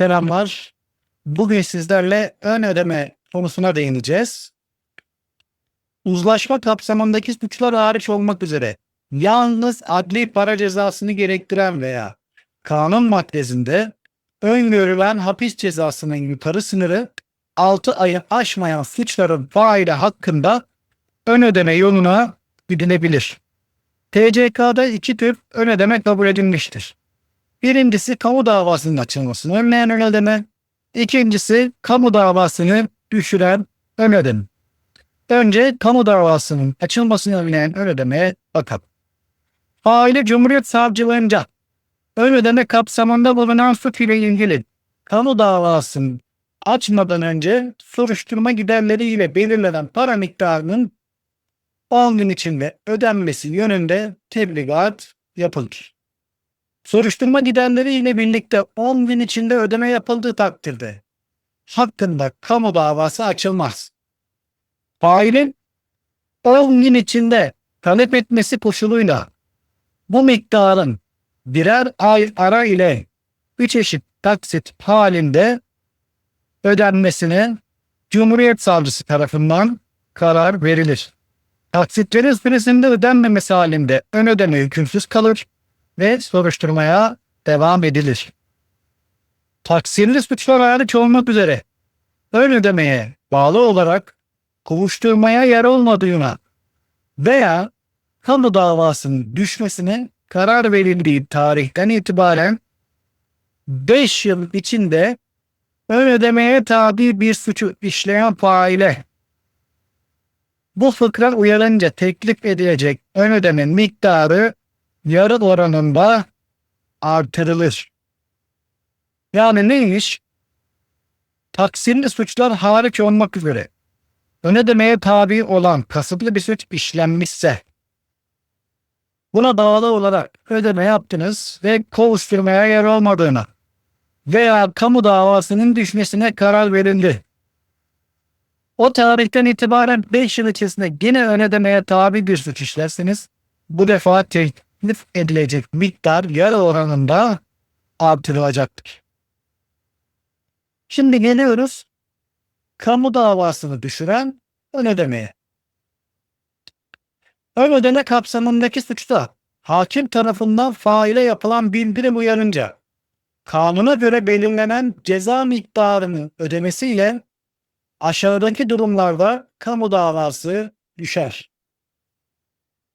Selamlar. Bugün sizlerle ön ödeme konusuna değineceğiz. Uzlaşma kapsamındaki suçlar hariç olmak üzere yalnız adli para cezasını gerektiren veya kanun maddesinde öngörülen hapis cezasının yukarı sınırı 6 ayı aşmayan suçların faili hakkında ön ödeme yoluna gidilebilir. TCK'da iki tür ön ödeme kabul edilmiştir. Birincisi kamu davasının açılmasını önleyen ön ödeme. İkincisi kamu davasını düşüren ödeme. Önce kamu davasının açılmasını önleyen ön ödemeye bakalım. Faili Cumhuriyet Savcılığınca ön ödeme kapsamında bulunan suç ile ilgili kamu davasını açmadan önce soruşturma giderleriyle belirlenen para miktarının 10 gün içinde ödenmesi yönünde tebligat yapılır. Soruşturma giderleriyle birlikte 10 gün içinde ödeme yapıldığı takdirde hakkında kamu davası açılmaz. Failin 10 gün içinde talep etmesi koşuluyla bu miktarın birer ay ara ile üç eşit taksit halinde ödenmesine Cumhuriyet Savcısı tarafından karar verilir. Taksitlerin süresinde ödenmemesi halinde ön ödeme hükümsüz kalır ve soruşturmaya devam edilir. Taksirli suçlar hariç olmak üzere ön ödemeye bağlı olarak kovuşturmaya yer olmadığına veya kamu davasının düşmesine karar verildiği tarihten itibaren 5 yıl içinde ön ödemeye tabi bir suçu işleyen faile bu fıkra uyarınca teklif edilecek ön ödeme miktarı yarı oranında artırılır. Yani neymiş? Taksirli suçlar hariç olmak üzere ön ödemeye tabi olan kasıtlı bir suç işlenmişse buna bağlı olarak ödeme yaptınız ve kovuşturmaya yer olmadığına veya kamu davasının düşmesine karar verildi. O tarihten itibaren 5 yıl içerisinde yine ön ödemeye tabi bir suç işlerseniz bu defa teklif edilecek miktar yarı oranında artırılacaktır. Şimdi geliyoruz kamu davasını düşüren ön ödemeye. Ön ödeme kapsamındaki suçta hakim tarafından faile yapılan bildirim uyarınca kanuna göre belirlenen ceza miktarını ödemesiyle aşağıdaki durumlarda kamu davası düşer.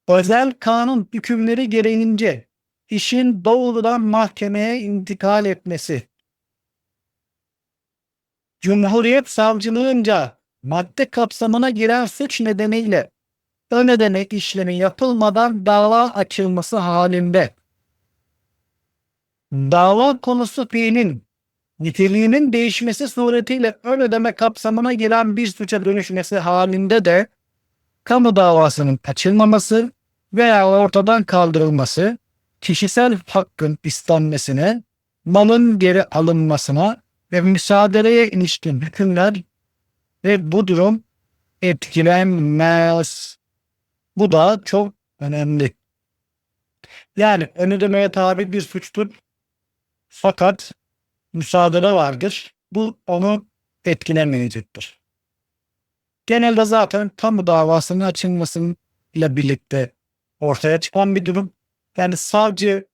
Özel kanun hükümleri gereğince işin doğrudan mahkemeye intikal etmesi. Cumhuriyet savcılığınca madde kapsamına giren suç nedeniyle ön ödeme işlemi yapılmadan dava açılması halinde dava konusu fiilin niteliğinin değişmesi suretiyle ön ödeme kapsamına giren bir suça dönüşmesi halinde de kamu davasının açılmaması veya ortadan kaldırılması kişisel hakkın istenmesine, malın geri alınmasına ve müsaadeye ilişkin hükümler ve bu durum etkilenmez. Bu da çok önemli. Yani ön ödemeye tabi bir suçtur. Fakat müsaade vardır. Bu onu etkilemeyecektir. Genelde zaten kamu davasının açılmasıyla birlikte ortaya çıkan bir durum. Yani savcı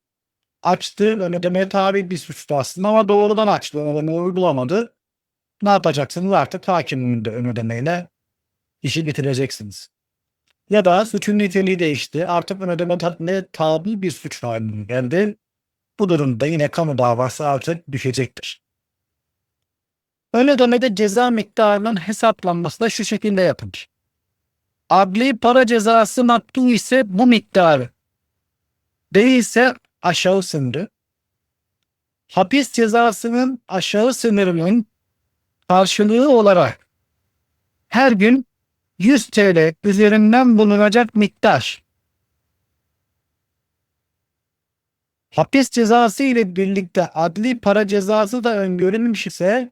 açtı ödemeye tabi bir suçtu aslında ama doğrudan açtı ödemeyi uygulamadı. Ne yapacaksınız artık hakimin de ön ödemeyle işi bitireceksiniz. Ya da suçun niteliği değişti. Artık ön ödeme ne tabi bir suç haline geldi. Bu durumda yine kamu davası artık düşecektir. Ön ödemede ceza miktarının hesaplanması da şu şekilde yapılır. Adli para cezası maktul ise bu miktarı. Değilse aşağı sınırı. Hapis cezasının aşağı sınırının karşılığı olarak her gün 100 TL üzerinden bulunacak miktar. Hapis cezası ile birlikte adli para cezası da öngörülmüş ise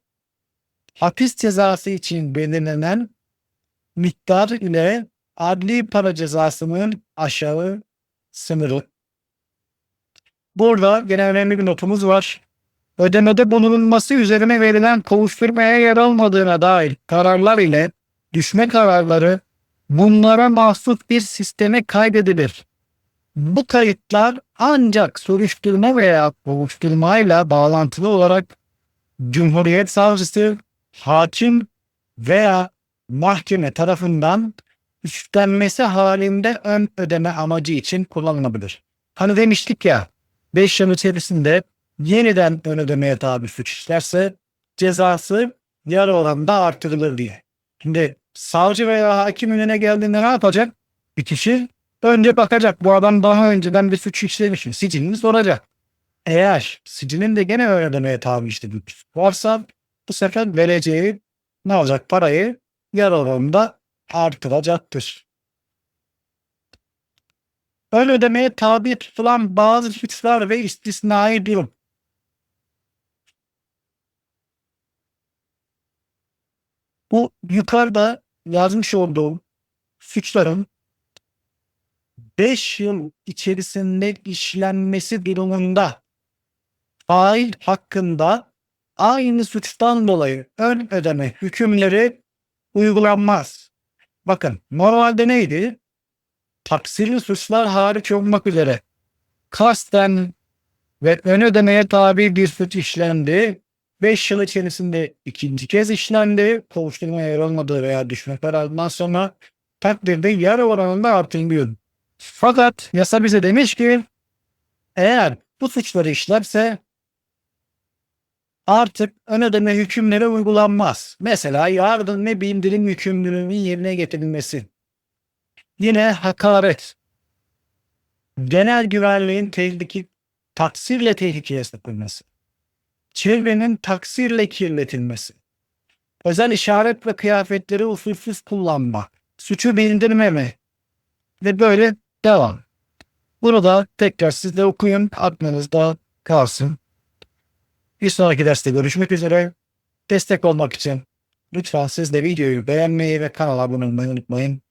hapis cezası için belirlenen miktar ile adli para cezasının aşağı sınırı. Burada gene önemli bir notumuz var. ödemede bulunulması üzerine verilen kovuşturmaya yer olmadığına dair kararlar ile düşme kararları bunlara mahsus bir sisteme kaydedilir. Bu kayıtlar ancak soruşturma veya kovuşturmayla bağlantılı olarak Cumhuriyet Savcısı, hakim veya mahkeme tarafından üstlenmesi halinde ön ödeme amacı için kullanılabilir. Hani demiştik ya 5 yıl içerisinde yeniden ön ödemeye tabi suç işlerse cezası yarı oranda artırılır diye. Şimdi savcı veya hakim önüne geldiğinde ne yapacak? Bir kişi önce bakacak. Bu adam daha önceden bir suç işlemiş mi? Sicilini soracak. Eğer sicilin de gene ön ödemeye tabi işlediği varsa bu sefer vereceği ne olacak? Parayı oranda artıracaktır. Ön ödemeye tabi tutulan bazı suçlar ve istisnai durum. Bu yukarıda yazmış olduğum suçların 5 yıl içerisinde işlenmesi durumunda fail hakkında aynı suçtan dolayı ön ödeme hükümleri uygulanmaz. Bakın normalde neydi? Taksirli suçlar hariç olmak üzere kasten ve ön ödemeye tabi bir suç işlendi. 5 yıl içerisinde ikinci kez işlendi. Kovuşturma yer olmadığı veya düşme kararından sonra takdirde yarı oranında artırılıyor. Fakat yasa bize demiş ki eğer bu suçları işlerse artık ön ödeme hükümleri uygulanmaz. Mesela yardım ve bildirim yükümlülüğünün yerine getirilmesi. Yine hakaret. Genel güvenliğin tehlike, taksirle tehlikeye sokulması. Çevrenin taksirle kirletilmesi. Özel işaret ve kıyafetleri usulsüz kullanma. Suçu bildirmeme. Ve böyle devam. Bunu da tekrar siz okuyun. Aklınızda kalsın. Bir sonraki derste görüşmek üzere. Destek olmak için lütfen siz de videoyu beğenmeyi ve kanala abone olmayı unutmayın.